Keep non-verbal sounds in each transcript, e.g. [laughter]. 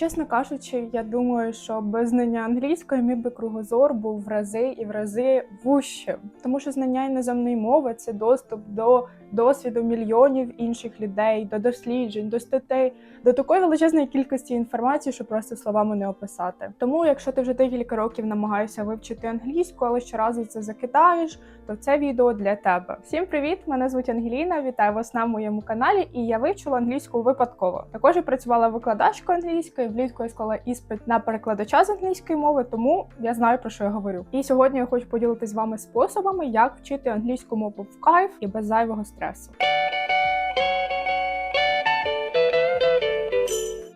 Чесно кажучи, я думаю, що без знання англійської мій би кругозор був в рази і в рази вущим, тому що знання іноземної мови це доступ до досвіду мільйонів інших людей, до досліджень, до статей, до такої величезної кількості інформації, що просто словами не описати. Тому, якщо ти вже декілька років намагаєшся вивчити англійську, але щоразу це закидаєш, то це відео для тебе. Всім привіт! Мене звуть Ангеліна. Вітаю вас на моєму каналі. І я вивчила англійську випадково. Також я працювала викладачкою англійської. Влітку я склала іспит на перекладача з англійської мови, тому я знаю про що я говорю. І сьогодні я хочу поділитися з вами способами, як вчити англійську мову в кайф і без зайвого стресу.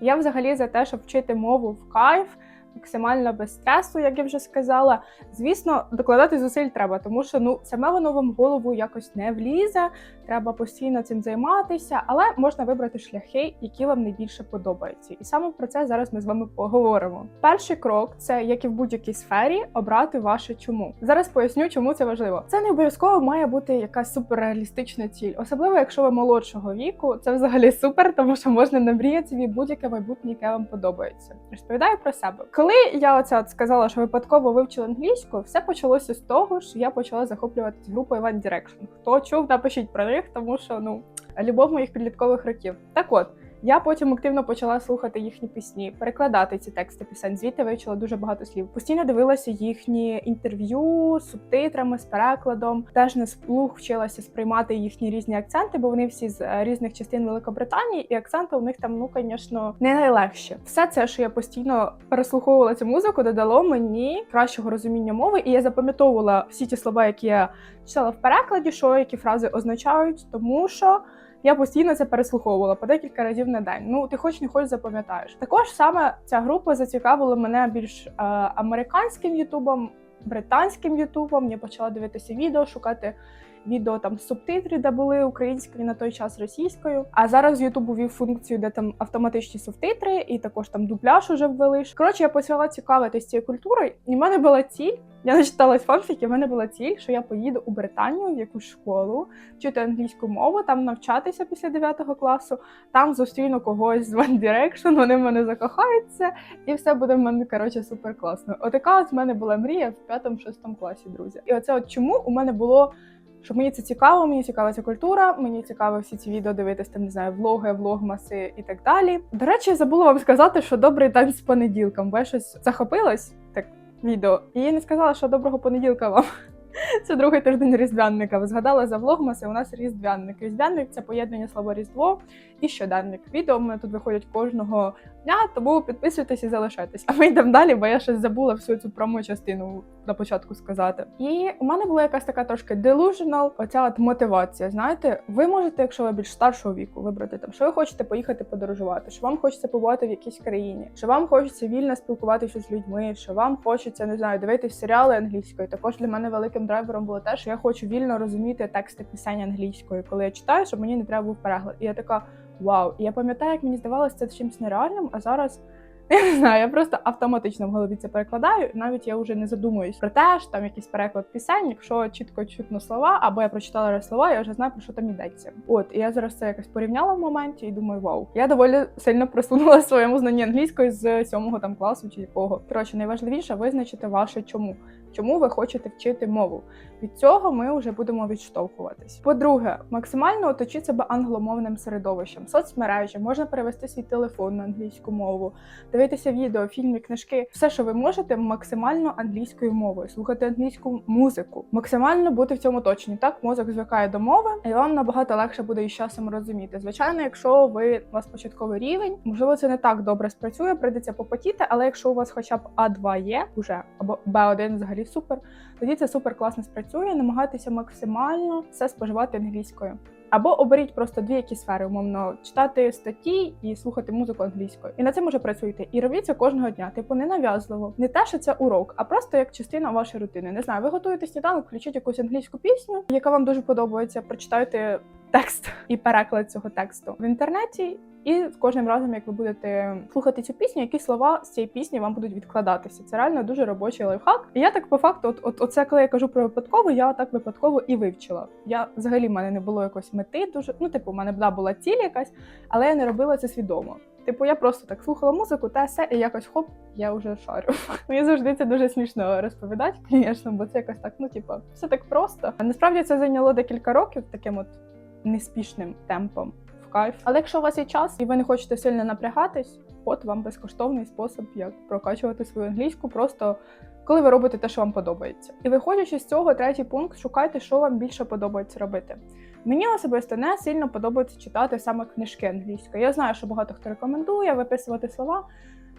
Я взагалі за те, щоб вчити мову в кайф. Максимально без стресу, як я вже сказала. Звісно, докладати зусиль треба, тому що ну саме воно вам в голову якось не влізе. Треба постійно цим займатися, але можна вибрати шляхи, які вам найбільше подобаються. І саме про це зараз ми з вами поговоримо. Перший крок це як і в будь-якій сфері, обрати ваше чому. Зараз поясню, чому це важливо. Це не обов'язково має бути якась суперреалістична ціль, особливо якщо ви молодшого віку. Це взагалі супер, тому що можна намріяти собі будь-яке майбутнє, яке вам подобається. Розповідаю про себе. Коли я оця от сказала, що випадково вивчила англійську, все почалося з того, що я почала захоплюватися групою One Direction. Хто чув, напишіть про них, тому що ну любов моїх підліткових років. Так от. Я потім активно почала слухати їхні пісні, перекладати ці тексти пісень. Звідти вивчила дуже багато слів. Постійно дивилася їхні інтерв'ю з субтитрами, з перекладом. Теж не сплух вчилася сприймати їхні різні акценти, бо вони всі з е, різних частин Великобританії, і акценти у них там, ну звісно, не найлегші. Все це, що я постійно переслуховувала цю музику, додало мені кращого розуміння мови, і я запам'ятовувала всі ті слова, які я читала в перекладі, що які фрази означають, тому що. Я постійно це переслуховувала по декілька разів на день. Ну, ти хоч не хоч запам'ятаєш. Також саме ця група зацікавила мене більш е, американським ютубом, британським ютубом. Я почала дивитися відео, шукати відео там субтитри, де були українською на той час російською. А зараз Ютуб увів функцію, де там автоматичні субтитри, і також там дубляж уже ввели. Коротше, я почала цікавитись цією культурою, і в мене була ціль. Я начиталась фанфіки, в мене була ціль, що я поїду у Британію в якусь школу, вчити англійську мову, там навчатися після 9 класу, там зустріну когось з One Direction, вони в мене закохаються, і все буде в мене коротше супер класно. Отака от в мене була мрія в 5-6 класі, друзі. І оце от чому у мене було. Що мені це цікаво, мені цікава ця культура, мені цікаво всі ці відео дивитися, там не знаю, влоги, влогмаси і так далі. До речі, забула вам сказати, що добрий день з понеділком, я щось захопилась так відео. І я не сказала, що доброго понеділка вам. Це другий тиждень різдвянника. Ви згадали за влогмаси, у нас різдвянник. Різдвянник це поєднання слова Різдво і щоденник. Відео мене тут виходять кожного дня, тому підписуйтесь і залишайтесь. А ми йдемо далі, бо я щось забула всю цю промо-частину на початку сказати. І у мене була якась така трошки delusional, оця от мотивація. Знаєте, ви можете, якщо ви більш старшого віку, вибрати там, що ви хочете поїхати подорожувати, що вам хочеться побувати в якійсь країні, що вам хочеться вільно спілкуватися з людьми, що вам хочеться не знаю, дивитись серіали англійською. Також для мене великим драйвером було те, що я хочу вільно розуміти тексти пісень англійською, коли я читаю, щоб мені не треба був переклад. І я така вау. І я пам'ятаю, як мені здавалося це чимось нереальним, а зараз. [laughs] Я не знаю, я просто автоматично в голові це перекладаю. Навіть я вже не задумуюсь про те, що там якийсь переклад пісень, якщо чітко чутно слова, або я прочитала слова, я вже знаю про що там йдеться. От і я зараз це якось порівняла в моменті і думаю, вау, я доволі сильно просунула своєму знанні англійської з сьомого там класу чи якого. Коротше, найважливіше визначити ваше чому. Чому ви хочете вчити мову? Від цього ми вже будемо відштовхуватись. По-друге, максимально оточіть себе англомовним середовищем, соцмережі, можна перевести свій телефон на англійську мову, дивитися відео, фільми, книжки, все, що ви можете, максимально англійською мовою, слухати англійську музику, максимально бути в цьому точні. Так, мозок звикає до мови, і вам набагато легше буде із часом розуміти. Звичайно, якщо ви у вас початковий рівень, можливо, це не так добре спрацює, прийдеться попотіти, але якщо у вас хоча б А2 є уже або Б1 взагалі супер, тоді це супер класно спрацює. Намагайтеся максимально все споживати англійською. Або оберіть просто дві якісь сфери, умовно, читати статті і слухати музику англійською. І на цим уже працюйте. І робіть це кожного дня. Типу, не нав'язливо. Не те, що це урок, а просто як частина вашої рутини. Не знаю, ви готуєте сніданок, включіть якусь англійську пісню, яка вам дуже подобається. Прочитайте текст і переклад цього тексту в інтернеті. І з кожним разом, як ви будете слухати цю пісню, які слова з цієї пісні вам будуть відкладатися. Це реально дуже робочий лайфхак. І я так по факту, от, от оце, коли я кажу про випадково, я так випадково і вивчила. Я взагалі в мене не було якоїсь мети, дуже ну, типу, у мене да, була ціль якась, але я не робила це свідомо. Типу, я просто так слухала музику, та все, і якось хоп, я вже шарю. [laughs] Мені завжди це дуже смішно розповідати, [laughs] звісно, бо це якось так, ну типу, все так просто. А насправді це зайняло декілька років таким от неспішним темпом в кайф. Але якщо у вас є час і ви не хочете сильно напрягатись, от вам безкоштовний спосіб, як прокачувати свою англійську, просто коли ви робите те, що вам подобається. І виходячи з цього, третій пункт, шукайте, що вам більше подобається робити. Мені особисто не сильно подобається читати саме книжки англійською. Я знаю, що багато хто рекомендує виписувати слова.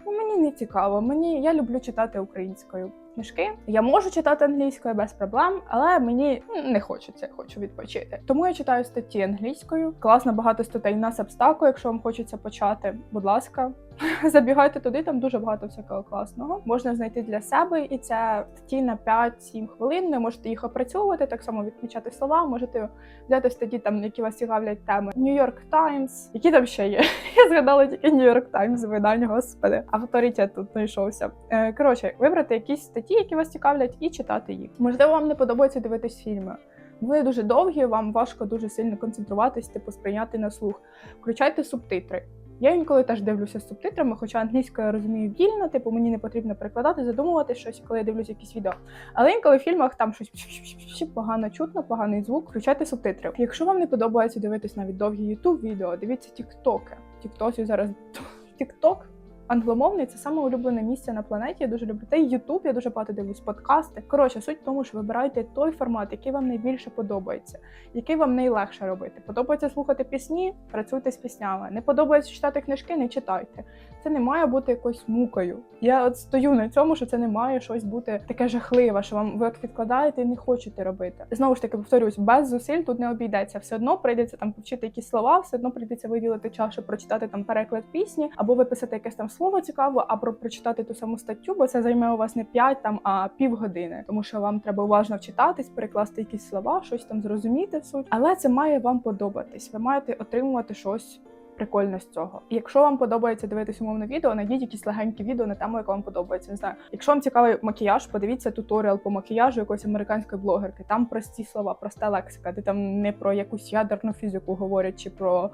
Ну, мені не цікаво. Мені я люблю читати українською книжки. Я можу читати англійською без проблем, але мені не хочеться, хочу відпочити. Тому я читаю статті англійською. Класно багато статей на Substack, якщо вам хочеться почати. Будь ласка, [laughs] забігайте туди, там дуже багато всякого класного. Можна знайти для себе, і це статті на 5-7 хвилин. Ви можете їх опрацьовувати, так само відмічати слова. Можете взяти статті, там які вас цікавлять теми. York Times, які там ще є. [laughs] Я згадала тільки York Times, видання, господи. Авторитет тут знайшовся. Е, Коротше, вибрати якісь статті, які вас цікавлять, і читати їх. Можливо, вам не подобається дивитись фільми. Вони дуже довгі, вам важко дуже сильно концентруватись, типу сприйняти на слух. Включайте субтитри. Я інколи теж дивлюся з субтитрами, хоча англійською я розумію вільно, типу мені не потрібно перекладати, задумувати щось, коли я дивлюся якісь відео. Але інколи в фільмах там щось погано чутно, поганий звук, включайте субтитри. Якщо вам не подобається дивитись навіть довгі youtube відео, дивіться тіктоки. Тіктосі зараз тікток. Англомовний це саме улюблене місце на планеті. Я дуже люблю. Та Ютуб, я дуже багато дивлюсь подкасти. Коротше, суть в тому, що вибирайте той формат, який вам найбільше подобається, який вам найлегше робити. Подобається слухати пісні, працюйте з піснями. Не подобається читати книжки, не читайте. Це не має бути якоюсь мукою. Я от стою на цьому, що це не має щось бути таке жахливе, що вам ви відкладаєте і не хочете робити. Знову ж таки, повторюсь, без зусиль тут не обійдеться. Все одно прийдеться там повчити якісь слова, все одно прийдеться виділити час, щоб прочитати там переклад пісні, або виписати якесь там слово цікаво, або прочитати ту саму статтю, бо це займе у вас не 5 там, а півгодини, тому що вам треба уважно вчитатись, перекласти якісь слова, щось там зрозуміти в суть. Але це має вам подобатись. Ви маєте отримувати щось. Прикольно з цього. І якщо вам подобається дивитися умовне відео, знайдіть якісь легенькі відео на тему, яка вам подобається. Не знаю. Якщо вам цікавий макіяж, подивіться туторіал по макіяжу якоїсь американської блогерки. Там прості слова, проста лексика, де там не про якусь ядерну фізику говорять чи про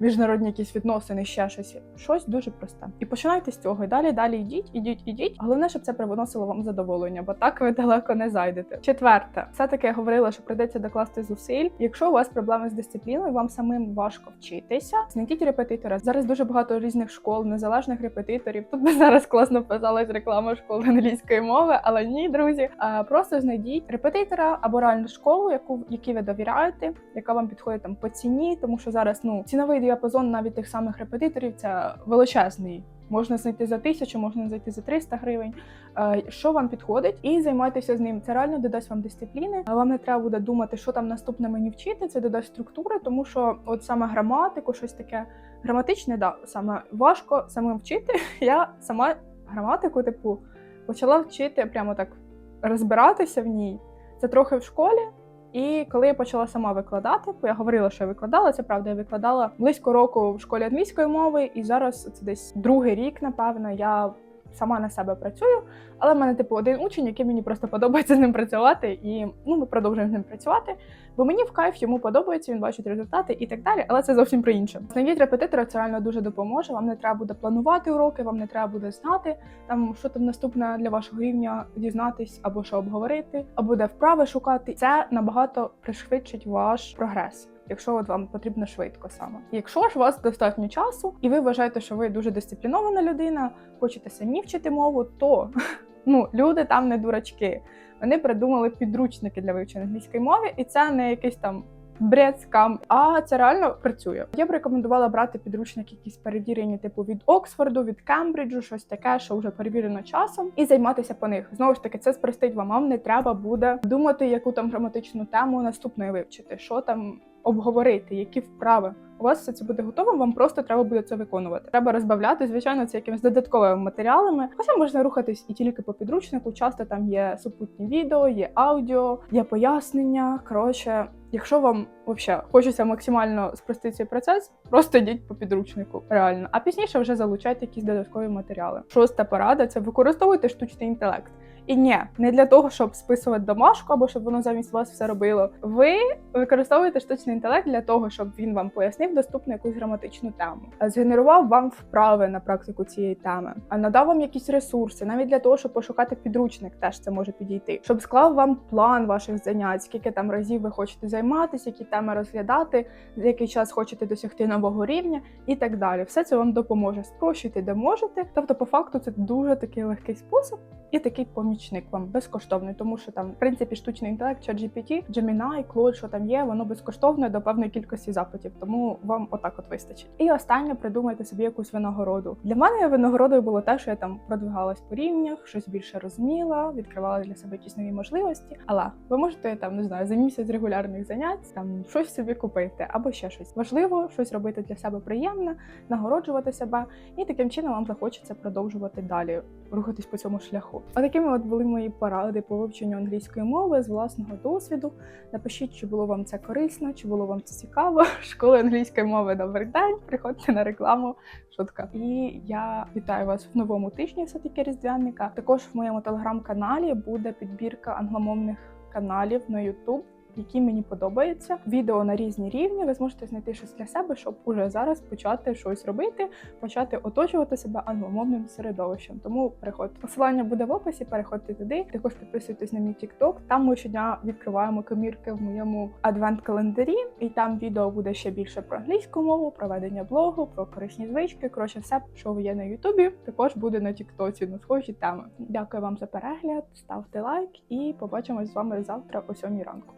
міжнародні якісь відносини, ще щось. Щось дуже просте. І починайте з цього. І далі, далі йдіть, ідіть, ідіть. Головне, щоб це приносило вам задоволення, бо так ви далеко не зайдете. Четверте, все-таки я говорила, що прийдеться докласти зусиль. Якщо у вас проблеми з дисципліною, вам самим важко вчитися. Знайдіть репетитора. Зараз дуже багато різних школ, незалежних репетиторів. Тут би зараз класно писалась реклама школи англійської мови, але ні, друзі. А, Просто знайдіть репетитора або реальну школу, яку якій ви довіряєте, яка вам підходить там по ціні, тому що зараз ну ціновий діапазон навіть тих самих репетиторів це величезний. Можна знайти за тисячу, можна знайти за 300 гривень. Е, Що вам підходить, і займайтеся з ним. Це реально додасть вам дисципліни. Вам не треба буде думати, що там наступне мені вчити. Це додасть структури, тому що от саме граматику, щось таке граматичне, да, саме важко самим вчити. [laughs] Я сама граматику, типу, почала вчити прямо так розбиратися в ній. Це трохи в школі. І коли я почала сама викладати, я говорила, що я викладала, це правда, я викладала близько року в школі англійської мови, і зараз це десь другий рік, напевно, я сама на себе працюю. Але в мене типу один учень, який мені просто подобається з ним працювати, і ну ми продовжуємо з ним працювати. Бо мені в кайф йому подобається, він бачить результати і так далі. Але це зовсім про інше. Знайдіть репетитора, це реально дуже допоможе. Вам не треба буде планувати уроки, вам не треба буде знати там, що там наступне для вашого рівня дізнатись, або що обговорити, або де вправи шукати. Це набагато пришвидшить ваш прогрес. Якщо от вам потрібно швидко саме. Якщо ж у вас достатньо часу, і ви вважаєте, що ви дуже дисциплінована людина, хочете самі вчити мову, то [laughs] ну люди там не дурачки. Вони придумали підручники для вивчення англійської мови, і це не якийсь там бред, а це реально працює. Я б рекомендувала брати підручники, якісь перевірені, типу від Оксфорду, від Кембриджу, щось таке, що вже перевірено часом, і займатися по них. Знову ж таки, це спростить вам. Вам не треба буде думати, яку там граматичну тему наступною вивчити, що там обговорити, які вправи. У вас все це буде готово, вам просто треба буде це виконувати. Треба розбавляти, звичайно, це якимись додатковими матеріалами. Хоча можна рухатись і тільки по підручнику. Часто там є супутні відео, є аудіо, є пояснення. Коротше, якщо вам взагалі хочеться максимально спростити цей процес, просто йдіть по підручнику, реально. А пізніше вже залучайте якісь додаткові матеріали. Шоста порада це використовуйте штучний інтелект. І ні, не для того, щоб списувати домашку або щоб воно замість вас все робило. Ви використовуєте штучний інтелект для того, щоб він вам пояснив доступну якусь граматичну тему, згенерував вам вправи на практику цієї теми, а надав вам якісь ресурси, навіть для того, щоб пошукати підручник, теж це може підійти, щоб склав вам план ваших занять, скільки там разів ви хочете займатися, які теми розглядати, за який час хочете досягти нового рівня і так далі. Все це вам допоможе. Спрощуйте, де можете. Тобто, по факту, це дуже такий легкий спосіб і такий помічник вам безкоштовний, тому що там, в принципі, штучний інтелект, ChatGPT, Gemini, Claude, що там є, воно безкоштовне до певної кількості запитів, тому вам отак от вистачить. І останнє придумайте собі якусь винагороду. Для мене винагородою було те, що я там продвигалась по рівнях, щось більше розуміла, відкривала для себе якісь нові можливості. Але ви можете там не знаю за місяць регулярних занять там щось собі купити або ще щось важливо, щось робити для себе приємне, нагороджувати себе, і таким чином вам захочеться продовжувати далі рухатись по цьому шляху. Отакими от були мої поради по вивченню англійської мови з власного досвіду. Напишіть, чи було вам це корисно, чи було вам це цікаво. [laughs] Школи англійської мови добрий день. Приходьте на рекламу. Шутка. І я вітаю вас в новому тижні, все таки різдвянника. Також в моєму телеграм-каналі буде підбірка англомовних каналів на YouTube. Які мені подобаються, відео на різні рівні. Ви зможете знайти щось для себе, щоб уже зараз почати щось робити, почати оточувати себе англомовним середовищем. Тому переходьте. Посилання буде в описі. Переходьте туди. Також підписуйтесь на мій TikTok. Там ми щодня відкриваємо комірки в моєму адвент-календарі, і там відео буде ще більше про англійську мову, про ведення блогу, про корисні звички. Коротше, все, що є на Ютубі, також буде на Тіктоці на схожі теми. Дякую вам за перегляд, ставте лайк і побачимось з вами завтра о 7 ранку.